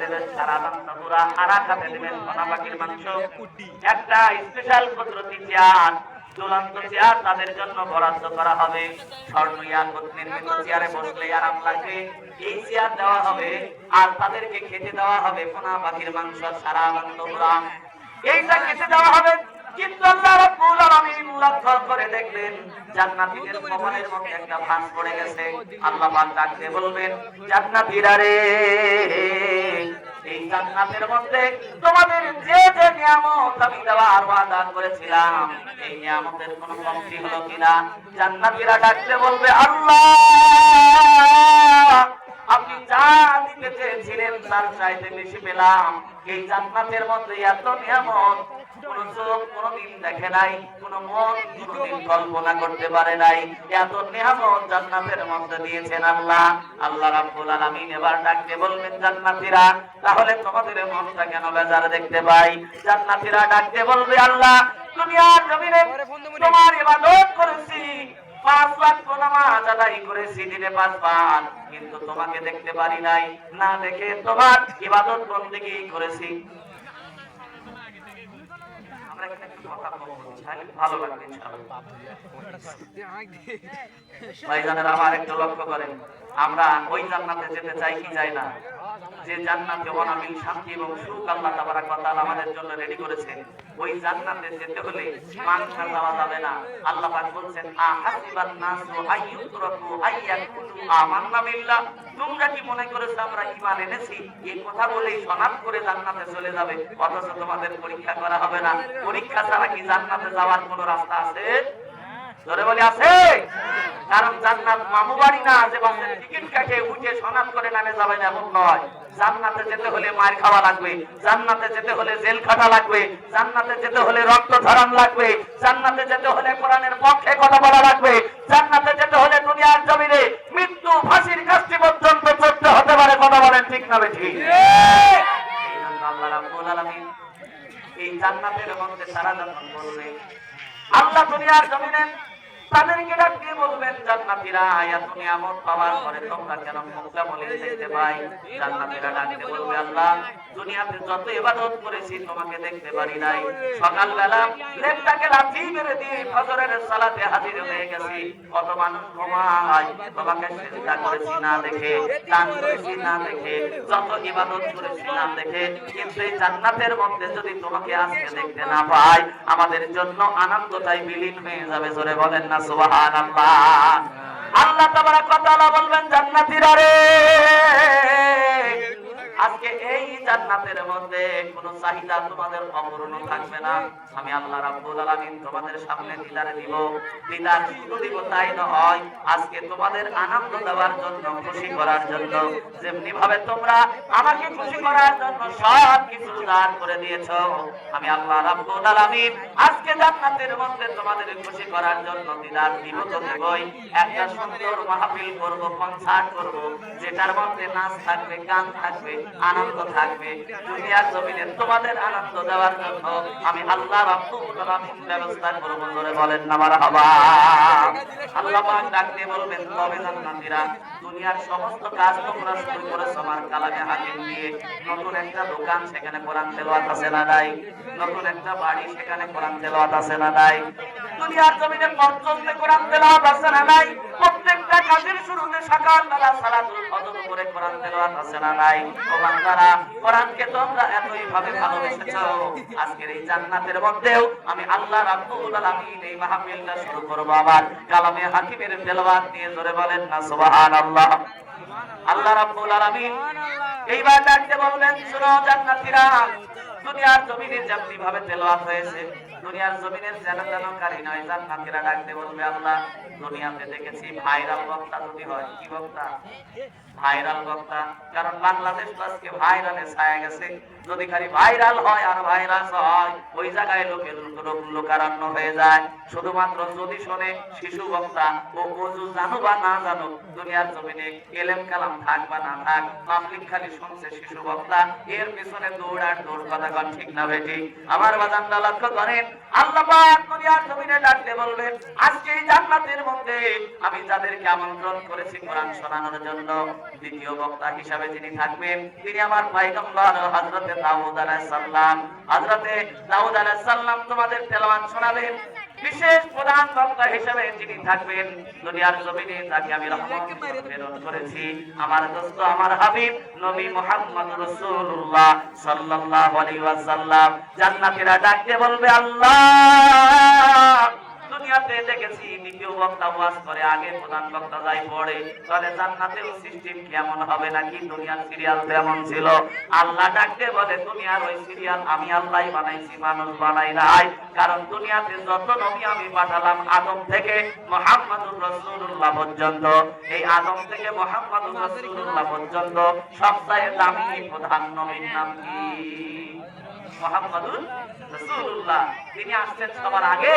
দেবেন সারা মাংস আর এক দেবেন সোনা পাখির মাংস একটা স্পেশাল পদ্ধতি চেয়ার চূড়ান্ত চেয়ার তাদের জন্য বরাদ্দ করা হবে। স্বর্ণ ইয়াকুত নির্মিত চেয়ারে বসলে আরাম লাগবে। এই চেয়ার দেওয়া হবে আর তাদেরকে খেতে দেওয়া হবে সোনা পাখির মাংস সারা মাংস পুরা। এইটা খেতে দেওয়া হবে। কিন্তু আল্লাহ রাব্বুল আলামিন লক্ষ্য করে দেখলেন জান্নাতীদের কপালের মধ্যে একটা ভাঁজ পড়ে গেছে। আল্লাহ পাক ডাকতে বলবেন জান্নাতীরা রে এই জান্নাতের মধ্যে তোমাদের যে যে নিয়ামত আমি দেওয়ার বাদান করেছিলাম, এই নিয়ামতের কোনো কমতি হলো কিনা? জান্নাতীরা ডাকতে বলবে, আল্লাহ! আপনি যা দিতে চেয়েছিলেন তার চাইতে বেশি পেলাম। এই জান্নাতের মধ্যে এত নিয়ামত, কোন চোখ কোনদিন দেখে নাই, কোন মন কোনদিন কল্পনা করতে পারে নাই। এত নিয়ামত জান্নাতের মধ্যে দিয়েছেন আল্লাহ। আল্লাহ রাব্বুল আলামিন এবার ডাকতে বলবেন, জান্নাতীরা, তাহলে তোমাদের মনটা কেন বেজার দেখতে পাই? জান্নাতীরা ডাকতে বলবে, আল্লাহ, দুনিয়ার জমিনে তোমার ইবাদত করেছি। পাঁচ করেছি দিনে পাঁচবার। কিন্তু তোমাকে দেখতে পারি নাই। না দেখে তোমার ইবাদত বন্দেগী করেছি। আমরা ওই জান্নাতে যেতে চাই কি চাই না? যে জান্নাতে অনাবিল শান্তি এবং সুখ আল্লাহ তাবারাক ওয়া তাআলা আমাদের জন্য রেডি করেছেন ওই জান্নাতে যেতে হলে মাংসা যাওয়া যাবে না। আল্লাহ পাক বলছেন আহাসিবান নাসু আইয়ুতরাকু আইয়াকুলু আমান্না বিল্লাহ। তোমরা কি মনে করেছ, আমরা ঈমান এনেছি? এই কথা বলেই সনাত করে জান্নাতে চলে যাবে। অথচ তোমাদের পরীক্ষা করা হবে না। পরীক্ষা ছাড়া কি জান্নাতে যাওয়ার কোনো রাস্তা আছে? যেতে হলে মার খাওয়া লাগবে। জান্নাতে যেতে হলে জেল লাগবে। জান্নাতে যেতে হলে রক্ত লাগবে। জান্নাতে যেতে হলে কোরআনের পক্ষে কথা বলা লাগবে জান্নাতে যেতে হলে দুনিয়ার জমিনে মৃত্যু ফাঁসির কাজটি পর্যন্ত চড়তে হতে পারে কথা বলেন ঠিক না ঠিক এই জন্য আল্লাহ রাব্বুল আলামিন এই জান্নাতের মধ্যে সারা যখন বলবে আল্লাহ দুনিয়ার জমিনে তাদেরকে ডাক দিয়ে বলবেন, জান্নাতীরা এত নিয়ামত পাওয়ার পরে তোমরা কেন মুখটা বলে দেখতে পাই? জান্নাতীরা ডাক দিয়ে বলবে, আল্লাহ, দুনিয়াতে যত ইবাদত করেছি তোমাকে দেখতে পারি নাই। সকালবেলা লেপটাকে লাথি মেরে দিয়ে ফজরের সালাতে হাজির হয়ে গেছি। কত মানুষ ঘুমায়, তোমাকে সেজদা করেছি না দেখে দান করেছি না দেখে, যত ইবাদত করেছি না দেখে, কিন্তু এই জান্নাতের মধ্যে যদি তোমাকে আজকে দেখতে না পাই, আমাদের জন্য আনন্দটাই বিলীন হয়ে যাবে। জোরে বলেন না সুবহানাল্লাহ। আল্লাহ তাবারাক ওয়া তাআলা বলবেন জান্নাতীরা রে! জান্নাতের মধ্যে কোনো চাহিদা তোমাদের অপূর্ণ থাকবে না। আমি আল্লাহ রাব্বুল আলামিন তোমাদের সামনে দিদার দিব। দিদার শুধু দিব তাই নয়, আজকে তোমাদের আনন্দ দেওয়ার জন্য, খুশি করার জন্য। যেমনি ভাবে তোমরা আমাকে খুশি করার জন্য সব কিছু দান করে দিয়েছ, আমি আল্লাহ রাব্বুল আলামিন আজকে জান্নাতের মধ্যে তোমাদের খুশি করার জন্য দিদার দিব তো দেবই। একটা সুন্দর মাহফিল করব কনসার্ট করব, যেটার মধ্যে নাচ থাকবে, গান থাকবে, আনন্দ থাকবে। দুনিয়ার জমিনে তোমাদের আনন্দ দেওয়ার জন্য আমি আল্লাহ রাব্বুল ব্যবস্থা করব। ধরে বলেন না মারহাবা আল্লাহ পাক ডাক বলবেন, তবে জান্নাতীরা দুনিয়ার সমস্ত কাজ তোমরা শুরু করেছ আমার কালামে হাকিম দিয়ে। নতুন একটা দোকান সেখানে কোরআন তেলাওয়াত আছে না নাই? নতুন একটা বাড়ি সেখানে কোরআন তেলাওয়াত আছে না নাই? দুনিয়ার জমিনে পর্যন্ত কোরআন তেলাওয়াত আছে না নাই? প্রত্যেকটা কাজের শুরুতে সকালবেলা সালাতুল ফজর করে কোরআন তেলাওয়াত আছে না নাই? ও বান্দারা, কোরআনকে তোমরা এতই ভাবে ভালোবেসেছো? আজকের এই জান্নাতের মধ্যেও আমি আল্লাহ রাব্বুল আলামিন এই মাহফিলটা শুরু করব আবার। কালামে হাকিমের তেলাওয়াত নিয়ে জোরে বলেন না, সুবহানাল্লাহ। আল্লাহ রাব্বুল আলামিন এইবার ডাকতে বললেন, শুনো জান্নাতীরা দুনিয়ার জমিনে যেমনি ভাবে তেলাওয়াত হয়েছে, দুনিয়ার যেন কারি নয় জান্নাতীরা ডাকতে বলবে, আল্লাহ, দুনিয়াতে দেখেছি ভাইরাল বক্তা যদি হয়, কি বক্তা? ভাইরাল বক্তা, কারণ বাংলাদেশ আজকে ভাইরালে ছায়া গেছে। যদি খালি ভাইরাল হয় আর ভাইরাস হয়, ওই জায়গায় লোক লোকারণ্য হয়ে যায়। শুধুমাত্র যদি শোনে শিশু, বক্তা ও ওজু জানো বা না জানো, দুনিয়ার জমিনে এলেম, কালাম থাক বা না থাক, পাবলিক খালি শুনছে শিশু, বক্তা, এর পিছনে দৌড় আর দৌড়, কথা কোন ঠিক না বেটি। আমার বাজানটা লক্ষ্য করেন, আল্লাহ দুনিয়ার জমিনে ডাকতে বলবেন, আজকে এই জান্নাতের মধ্যে আমি যাদেরকে আমন্ত্রণ করেছি কোরআন শোনানোর জন্য, দ্বিতীয় বক্তা হিসাবে যিনি থাকবেন, তিনি আমার পয়গম্বর হযরতে দাউদ আলাইহিস সালাম। হযরতে দাউদ আলাইহিস সালাম তোমাদের তেলাওয়াত শোনাবেন। বিশেষ প্রধান বক্তা হিসেবে যিনি থাকবেন, দুনিয়ার জমিনে তাকে আমি প্রেরণ করেছি। আমার দোস্ত, আমার হাবিব, নবী মুহাম্মদ রাসূলুল্লাহ সাল্লাল্লাহু আলাইহি ওয়াসাল্লাম। জান্নাতীরা ডাকতে বলবে, আল্লাহ! দুনিয়াতে দেখেছি, দ্বিতীয় বক্তা ওয়াজ করে, আগে প্রধান বক্তা যাই পড়ে, তাহলে জান্নাতেও সিস্টেম কেমন হবে নাকি? দুনিয়ার সিরিয়াল তেমন ছিল। আল্লাহ ডাকতে বলে দুনিয়ার ওই সিরিয়াল আমি আল্লাহই বানাইছি, মানুষ বানাই নাই। কারণ দুনিয়াতে যত নবী আমি পাঠালাম, আদম থেকে মোহাম্মদুর রাসূলুল্লাহ পর্যন্ত। এই আদম থেকে মোহাম্মদুর রাসূলুল্লাহ পর্যন্ত সবচেয়ে দামি প্রধান নবীর নাম কি? মোহাম্মদুর রাসূলুল্লাহ। তিনি আসছেন সবার আগে।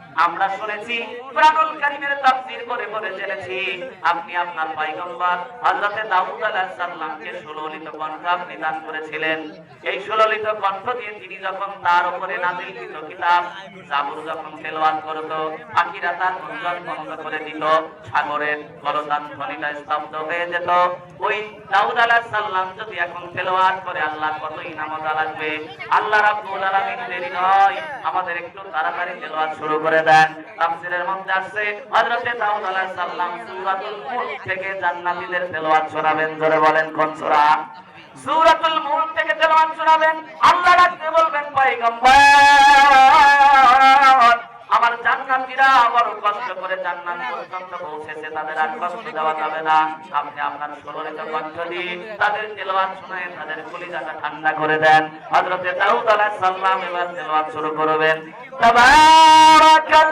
আমরা শুনেছি করে করে জেনেছি। আপনি আপনার দাউদ আলাইহিস সালামকে সুললিত কণ্ঠ আপনি দান করেছিলেন। এই সুললিত কণ্ঠ দিয়ে তিনি যখন তার উপরে কিতাব, জাবুর যখন তেলাওয়াত করত তার বন্ধ করে দিত, সাগরের ধ্বনিটা স্তব্ধ হয়ে যেত। ওই দাউদ আলাইহিস সালাম যদি এখন তেলাওয়াত করে, আল্লাহ কত ইনামত লাগবে আল্লাহ রাব্বুল আলামিন দেরি নয়, আমাদের একটু তাড়াতাড়ি তেলাওয়াত শুরু করে দেন। তাফসীরের মধ্যে আসছে হযরতে দাউদ আলাইহিস সালাম সূরাতুল মুলক থেকে জান্নাতীদের তেলাওয়াত শোনাবেন, জোরে বলেন কোন সূরা? সূরাতুল মুলক থেকে তেলাওয়াত শোনাবেন, আল্লাহ রাখতে বলবেন, পয়গম্বর। জান্নাতীরা বড় কষ্ট করে জান্নাত পর্যন্ত পৌঁছেছে, তাদের আর কষ্ট দেওয়া যাবে না। আপনি আপনার সুললিত কণ্ঠ দিয়ে তাদের তেলাওয়াত শোনায় তাদের কলিজাটা ঠান্ডা করে দেন। হযরতে দাউদ আলাইহিস সালাম এবার তেলাওয়াত শুরু করবেন। তাবারাকাল্লাযী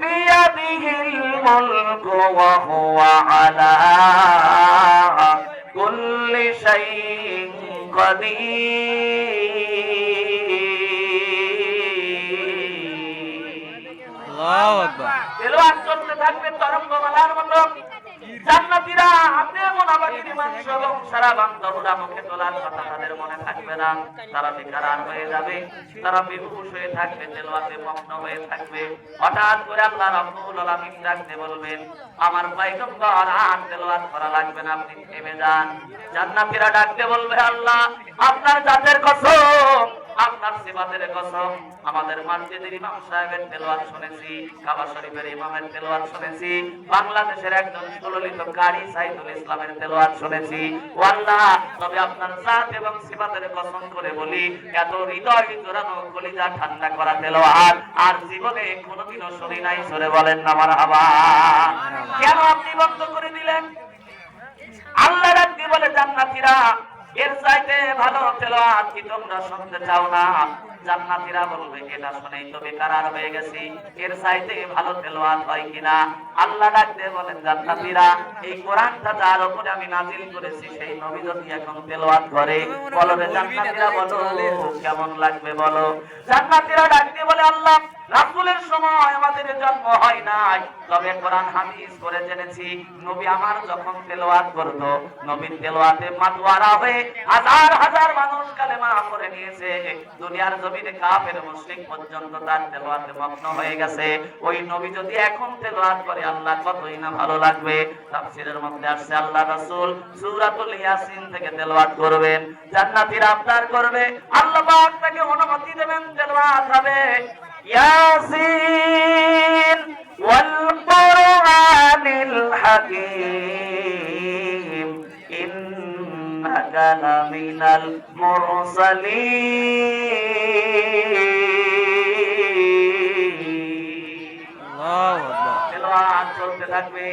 বিয়াদিহিল মুলকু ওয়া হুয়া আলা কুল্লি শাইইন কাদির আল্লাহু চলতে থাকবে তরঙ্গমালার মতো। জান্নাতীরা হাতে মোনাবাটির মাংস এবং সারা বান্ধবরা মুখে তোলার কথা তাদের মনে থাকবে না। তারা বেকারার হয়ে যাবে তারা বেহুশ হয়ে থাকবে তেলাওয়াতে মগ্ন হয়ে থাকবে। হঠাৎ করে আল্লাহ রাব্বুল আলামিন ডাকতে বলবেন আমার পয়গম্বর আর তেলাওয়াত করা লাগবে না আপনি থেমে যান। জান্নাতীরা ডাকতে বলবে আল্লাহ আপনার জাতের কসম আপনার সিফাতের কসম আমাদের ইমাম সাহেবের তেলাওয়াত শুনেছি কাবা শরীফের ইমামের তেলাওয়াত শুনেছি বাংলাদেশের একজন সুললিত কারি সাইদুল ইসলামের তেলাওয়াত শুনেছি। ও আল্লাহ তবে আপনার জাত এবং সিফাতের কসম করে বলি এত হৃদয় জোরানো কলিজা ঠান্ডা করা তেলাওয়াত আর জীবনে কোনোদিনও শুনি নাই সরে বলেন না মারহাবা। কেন আপনি বন্ধ করে দিলেন? আল্লাহ রাব্বি বলে জান্নাতীরা এর চাইতে ভালো তেলাওয়াত কি, তোমরা শুনতে চাও না। বলবে, এটা শুনেই তো বেকার হয়ে গেছি। এর চাইতে ভালো হয় কিনা আল্লাহ বলেন, জান্নাতীরা, এই কোরআনটা যার উপরে আমি নাজিল করেছি, সেই নবী যদি এখন করে বলো, কেমন লাগবে বলো? জান্নাতীরা ডাকতে বলে, আল্লাহ রাসূলের সময় আমাদের জন্ম হয় নাই। তবে কোরআন হাদিস করে জেনেছি, নবী আমার যখন তেলাওয়াত করত, নবীর তেলাওয়াতে মাতোয়ারা হয়ে হাজার হাজার মানুষ কালেমা পড়ে নিয়েছে। দুনিয়ার জমিনে কাফের, মুশরিক পর্যন্ত তার তেলাওয়াতে মগ্ন হয়ে গেছে। ওই নবী যদি এখন তেলাওয়াত করে, আল্লাহ কতই না ভালো লাগবে। তাফসীরের মধ্যে আসছে, আল্লাহ রাসূল সূরাতুল ইয়াসিন থেকে তেলাওয়াত করবেন। জান্নাতীরা আবদার করবে, আল্লাহ পাক তাকে অনুমতি দেবেন তেলাওয়াত হবে। ياسين والقرآن الحكيم إنك لمن المرسلين চলতে থাকবে,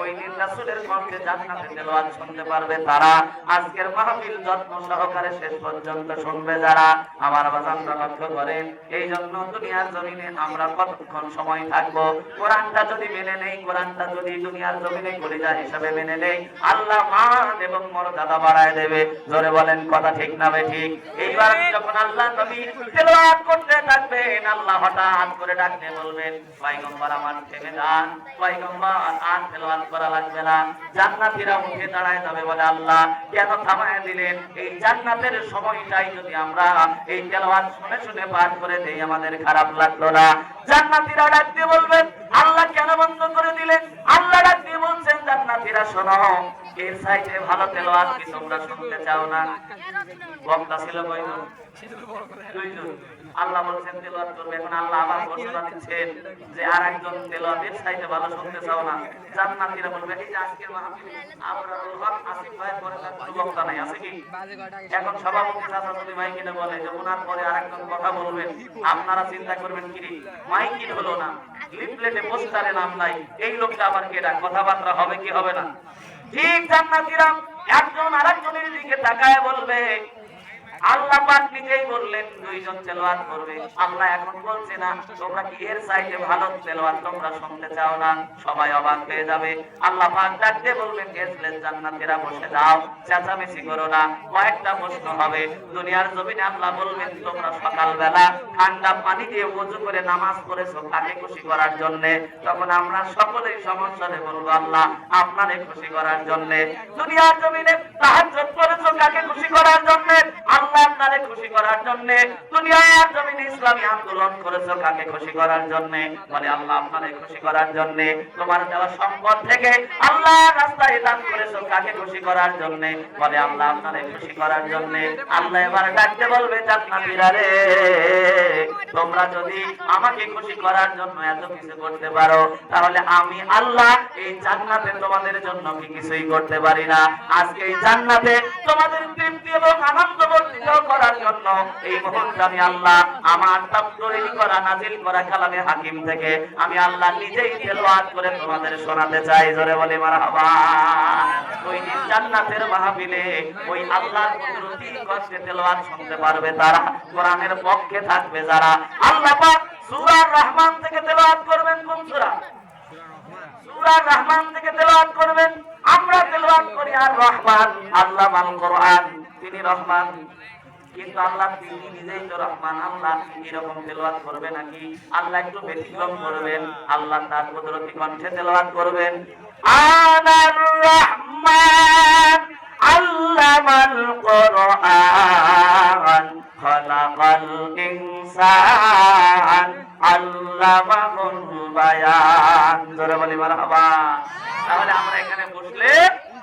ওই দিন রাসূলের কণ্ঠে জান্নাতে তেলাওয়াত শুনতে পারবে তারা। আজকের মাহফিল যত্ন সহকারে শেষ পর্যন্ত শুনবে যারা। আমার বাজানরা লক্ষ্য করেন এই জন্য দুনিয়ার জমিনে আমরা কতক্ষণ সময় থাকব? কোরআনটা যদি মেনে নেই, কোরআনটা যদি দুনিয়ার জমিনে কলিজা হিসাবে মেনে নেই, আল্লাহ মান এবং মর্যাদা বাড়ায় দেবে। জোরে বলেন, কথা ঠিক না ঠিক? এইবার যখন আল্লাহ নবী তেলাওয়াত করতে থাকবেন, আল্লাহ হঠাৎ করে ডাকতে বলবেন, পয়গম্বর আমার থেমে যান, পয়গম্বর আর তেলাওয়াত করা লাগবে না। জান্নাতীরা উঠে দাঁড়ায় যাবে বলে আল্লাহ। কেন থামায় দিলেন? এই জান্নাতের সময়টাই যদি আমরা এই আমাদের খারাপ লাগল না। জান্নাতীরা ডাক বলবেন, আল্লাহ কেন বন্ধ করে দিলেন? আল্লাহ ডাক দিয়ে বলছেন, জান্নাতীরা শোনো এর সাইডে ভালো কি তোমরা শুনতে চাও না? বক্তা ছিল কয়জন? এখন আর একজন সভাপতি মাইকিনে বলে যে, ওনার পরে কথা বলবেন। আপনারা চিন্তা করবেন কি মাইকিন হলো না। লিফলেটে পোস্টারে নাম নাই। এই লোকটা আবার কথাবার্তা হবে কি হবে না? ঠিক জান্নাতিরাম একজন আরেকজনের দিকে তাকায় বলবে আল্লাহ পাক নিজেই বললেন, দুইজন করবে। আল্লাহ এখন বলছে না, তোমরা কি এর সাইডে ভালো তোমরা শুনতে চাও না? সবাই অবাক হয়ে যাবে। আল্লাহ পাক ডাকতে বলবেন গেছলেন জান্নাতীরা, বসে দাও, চেঁচামেচি করো না, কয়েকটা প্রশ্ন হবে। দুনিয়ার জমিনে আল্লাহ বলবেন, তোমরা সকালবেলা ঠান্ডা পানি দিয়ে ওযু করে নামাজ পড়েছো কাকে খুশি করার জন্য? তখন আমরা সকলেই সমস্যারে বলব আল্লাহ, আপনারে খুশি করার জন্য। দুনিয়ার জমিনে তাহাজ্জুদ করেছ কাকে খুশি করার জন্য? আল্লাহ আপনারে খুশি করার জন্য দুনিয়ার জমিনে ইসলামী আন্দোলন করেছ কাকে খুশি করার জন্য? বলে আল্লাহ আপনারে খুশি করার জন্য। তোমার দেওয়া সম্পদ থেকে আল্লাহ রাস্তায় দান করেছ কাকে খুশি করার জন্য? বলে আল্লাহ আপনারে খুশি করার জন্য। আল্লাহ এবার ডাকতে বলবে, জান্নাতীরা রে, তোমরা যদি আমাকে খুশি করার জন্য এত কিছু করতে পারো, তাহলে আমি আল্লাহ এই জান্নাতে তোমাদের জন্য কি কিছুই করতে পারি না। আজকে এই জান্নাতে তোমাদের তৃপ্তি এবং আনন্দ কোরআনের পক্ষে থাকবে যারা। আল্লাহ পাক রহমান থেকে তেলাওয়াত করবেন কোন সূরা? সূরা রহমান থেকে তেলাওয়াত করবেন। আমরা তেলাওয়াত করি আর রহমান, আল্লাহ মাল কোরআন তিনি রহমান। কিন্তু আল্লাহ তিনি নিজেই তো রহমান। আল্লাহ এরকম তেলাওয়াত করবে নাকি? আল্লাহ একটু ব্যতিক্রম করবেন। আল্লাহ তার কুদরতি কণ্ঠে তেলাওয়াত করবেন।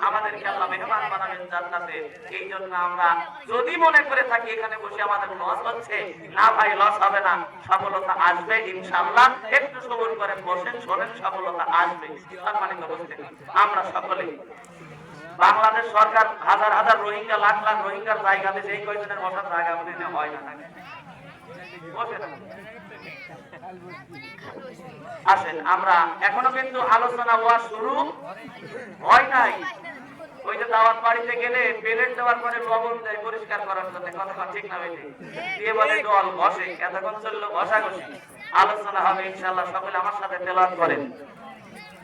আমাদেরকে আল্লাহ মেহমান যদি মনে করে থাকি এখানে বসে আমাদের লস হচ্ছে, না ভাই, লস হবে না। সফলতা আসবে একটু বসেন, শোনেন, সফলতা আসবে। আমরা সকলে বাংলাদেশ সরকার হাজার হাজার রোহিঙ্গা, লাখ লাখ রোহিঙ্গার জায়গাতে সেই কয়জনের বসার জায়গা হয় না। আসেন, আমরা এখনও কিন্তু আলোচনা হওয়া শুরু হয় নাই। ওই যে দাওয়াত বাড়িতে গেলে প্লেট দেওয়ার পরে লবণ দেয় পরিষ্কার করার জন্য কথা ঠিক না বেশি দিয়ে বলে দল বসে এতক্ষণ চললো ঘষাঘষি আলোচনা হবে ইনশাআল্লাহ সকলে আমার সাথে তেলাওয়াত করেন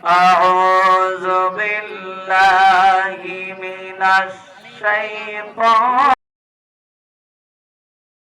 أعوذ بالله من الشيطان